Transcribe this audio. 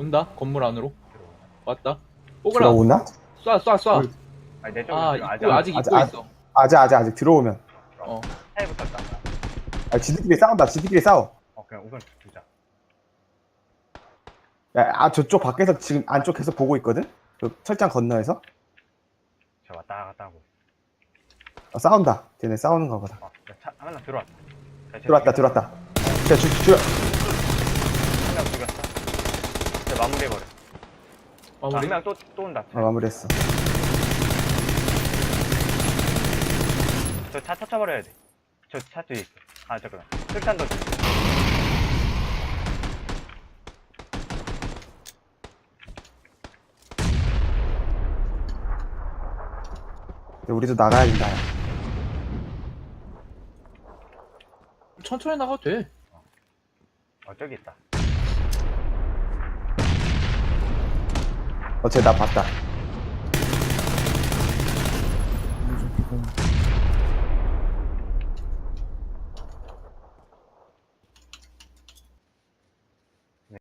온다 건물 안으로 왔다 들어오나? 쏴쏴쏴 아니 내 쪽으로 아 지금 입구 아직 아직- 입고 아직- 있어 아직 아직 아직 들어오면 어 차에 붙었다. 아 지들끼리 싸운다 지들끼리 싸워 어 그냥 우선 두자. 야, 아 저쪽 밖에서 지금 안쪽에서 보고 있거든? 그 철장 건너에서 저 왔다 갔다 하고. 어, 싸운다 쟤네 싸우는가 보다 어, 차 하나 들어왔다. 자, 쟤 들어왔다. 들어왔다 자 주, 주, 한명 죽였어. 저 마무리해버려. 아, 마무리 한명 또 또 온다. 어, 마무리했어 저 차 터쳐버려야 돼. 저 차 뒤에 있어. 아 잠깐만. 던져. 근데 우리도 나가야 된다 천천히 나가도 돼 어 저기 있다. 어쟤 나 봤다